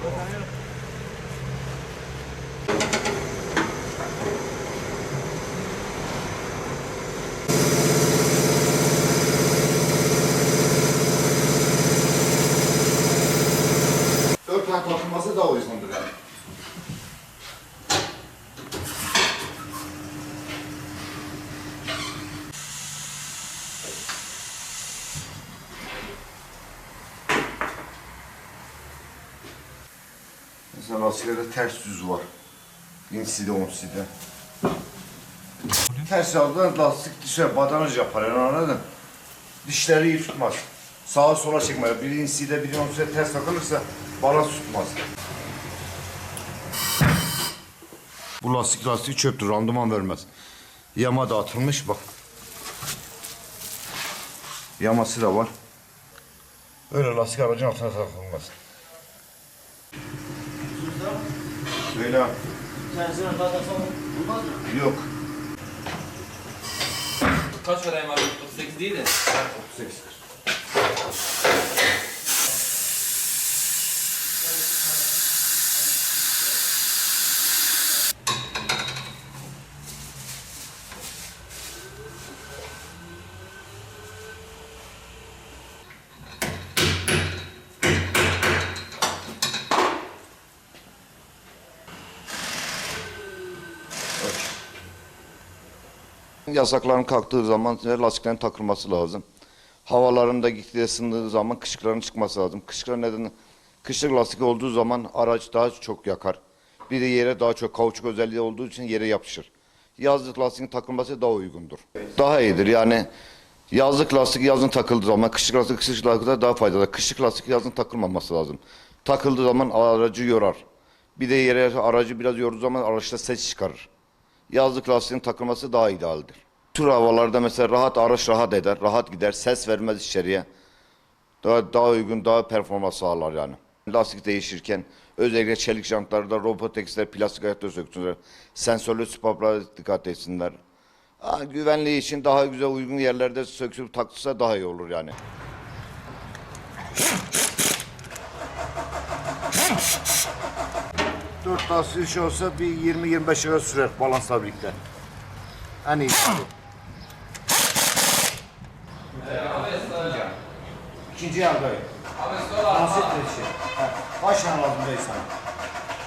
Dört tane takılması daha uygundur yani. Mesela lastiklerde ters düz var. İnside, onside. Ters aldığında lastik dışarı badanaj yapar yani anladın? Dişleri iyi tutmaz. Sağa sola çekmez. Biri inside, biri onside ters takılırsa balans tutmaz. Bu lastik lastiği çöptür, randıman vermez. Yama da atılmış bak. Yaması da var. Öyle lastik aracın altına takılmaz. Öyle Tersine bakarsan olmaz mı? yok. Kaç vereyim abi? 38 değil de. 38. Yasakların kalktığı zaman lastiklerin takılması lazım. Havalarında gitgide ısındığı zaman kışıkların çıkması lazım. Kışıklar neden? Kışlık lastik olduğu zaman araç daha çok yakar. Bir de yere daha çok kauçuk özelliği olduğu için yere yapışır. Yazlık lastiğin takılması daha uygundur. Daha iyidir yani yazlık lastik yazın takıldığı zaman kışlık lastik kışlık lastikte daha faydalı. Kışlık lastik yazın takılmaması lazım. Takıldığı zaman aracı yorar. Bir de yere aracı biraz yorduğu zaman araçta ses çıkarır yazlık lastiğin takılması daha idealdir. Tur havalarda mesela rahat araç rahat eder, rahat gider, ses vermez içeriye. Daha, daha uygun, daha performans sağlar yani. Lastik değişirken özellikle çelik jantlarda robotexler, plastik ayakta söksünler. Sensörlü spaplara dikkat etsinler. Ha, güvenliği için daha güzel uygun yerlerde söküp takılsa daha iyi olur yani. Dört lastiği şey olsa bir 20-25 lira sürer balansla birlikte. En iyi. İkinci yerdeyim. Dans ettir şey. Kaç tane lazım dayı sana?